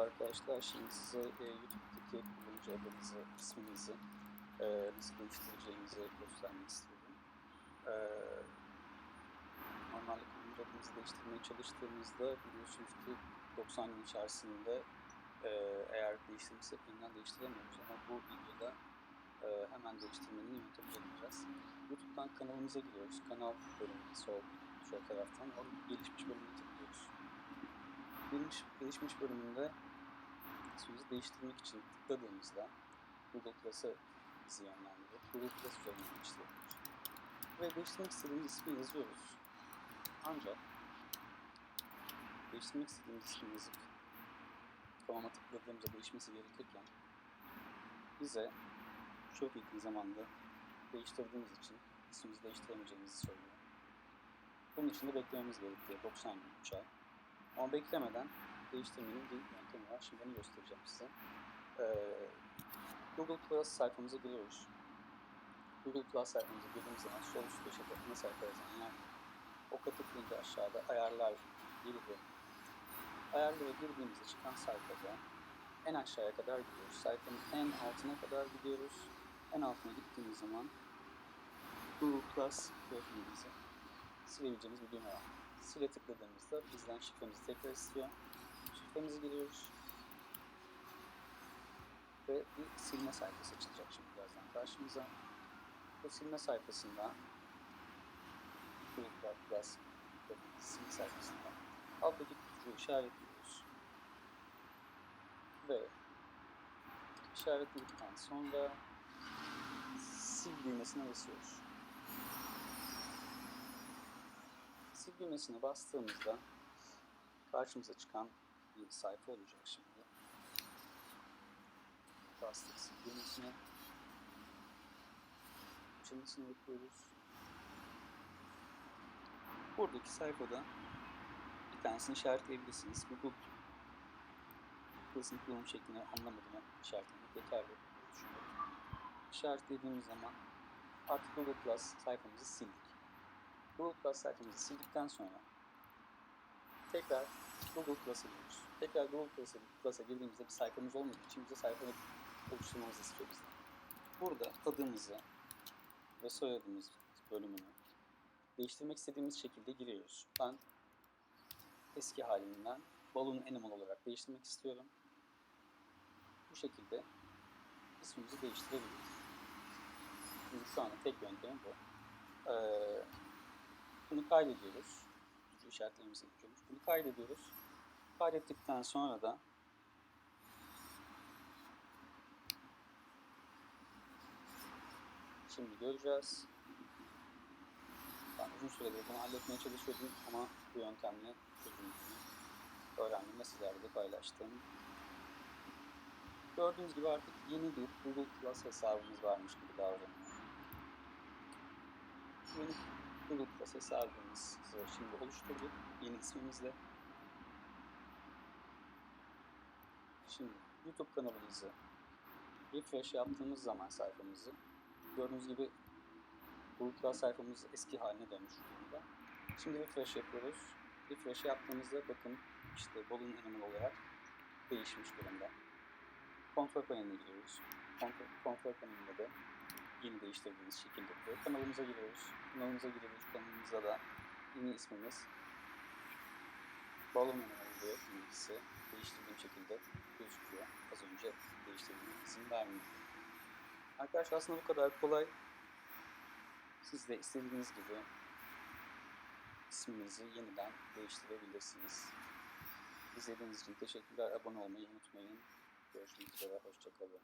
arkadaşlar. Şimdi size e, YouTube'daki kullanıcı adınızı, isminizi e, nasıl değiştireceğinizi göstermek istiyorum. E, normalde kullanıcı adınızı değiştirmeye çalıştığımızda biliyorsunuz ki 90 gün içerisinde e, eğer değiştirmişsek yeniden değiştiremiyoruz ama bu videoda e, hemen değiştirmenin yöntemini bulacağız. YouTube'dan kanalımıza giriyoruz. Kanal bölümünde sol, sol taraftan orada gelişmiş bölümüne tıklıyoruz. Gelişmiş, gelişmiş bölümünde ismimizi değiştirmek için tıkladığımızda Google Plus'a bizi yönlendiriyor. Google Plus üzerinden işliyoruz. Ve değiştirmek istediğimiz ismi yazıyoruz. Ancak değiştirmek istediğimiz ismi yazıp tamama tıkladığımızda değişmesi gerekirken bize çok yakın zamanda değiştirdiğimiz için ismimizi değiştiremeyeceğimizi söylüyor. Bunun için de beklememiz gerekiyor 90 gün, 3 ay. Ama beklemeden değiştirmenin bir yöntemi var. Şimdi onu göstereceğim size. Ee, Google Plus sayfamıza giriyoruz. Google Plus sayfamıza girdiğimiz zaman sol üst köşede ana sayfa yazan yer oka tıklayınca aşağıda ayarlar girdi. Ayarlara girdiğimizde çıkan sayfada en aşağıya kadar gidiyoruz. Sayfanın en altına kadar gidiyoruz. En altına gittiğimiz zaman Google Plus profilimizi silebileceğimiz bir düğme var. Sile tıkladığımızda bizden şifremizi tekrar istiyor. Şifremizi giriyoruz. Ve bir silme sayfası açılacak şimdi birazdan karşımıza. Bu silme sayfasında Google Plus profil silme sayfasında alttaki kutucuğu işaretliyoruz. Ve işaretledikten sonra sil düğmesine basıyoruz. Sil düğmesine bastığımızda karşımıza çıkan bir sayfa olacak şimdi. Sil düğmesine. Açılmasını bekliyoruz. Buradaki sayfada bir tanesini işaretleyebilirsiniz. Google Plus'ın kullanım şeklini anlamadığını işaretlemek yeterli. İşaretlediğimiz zaman artık Google Plus sayfamızı sildik. Google Plus sayfamızı sildikten sonra tekrar Google Plus'a giriyoruz. Tekrar Google Plus'a Plus'a girdiğimizde bir sayfamız olmadığı için bize sayfayı oluşturmamızı istiyor bizden. Burada adımızı ve soyadımız bölümünü değiştirmek istediğimiz şekilde giriyoruz. Ben eski halimden Balloon Animal olarak değiştirmek istiyorum. Bu şekilde ismimizi değiştirebiliriz. Şimdi şu anda tek yöntem bu. Ee, bunu kaydediyoruz. Tutucu işaretlerimizi yapıyormuş. Bunu kaydediyoruz. Kaydettikten sonra da şimdi göreceğiz. Ben uzun süredir bunu halletmeye çalışıyordum ama bu yöntemle çözümünü öğrendim ve sizlerle paylaştım. Gördüğünüz gibi artık yeni bir Google Plus hesabımız varmış gibi davranıyor. Yeni Google Plus hesabımızı şimdi oluşturduk yeni ismimizle. Şimdi YouTube kanalımızı refresh yaptığımız zaman sayfamızı gördüğünüz gibi Plus sayfamız eski haline dönmüş durumda. Şimdi refresh yapıyoruz. Refresh yaptığımızda bakın işte Balloon Animal olarak değişmiş durumda. Kontrol paneline giriyoruz. Kontrol, kontrol panelinde de yeni değiştirdiğimiz şekilde duruyor. Kanalımıza giriyoruz. Kanalımıza giriyoruz. Kanalımızda da yeni ismimiz Balloon Animal diye bilgisi değiştirdiğim şekilde gözüküyor. Az önce değiştirdiğim izin vermiyor. Arkadaşlar aslında bu kadar kolay. Siz de istediğiniz gibi isminizi yeniden değiştirebilirsiniz. İzlediğiniz için teşekkürler. Abone olmayı unutmayın. Görüşmek üzere. Hoşçakalın.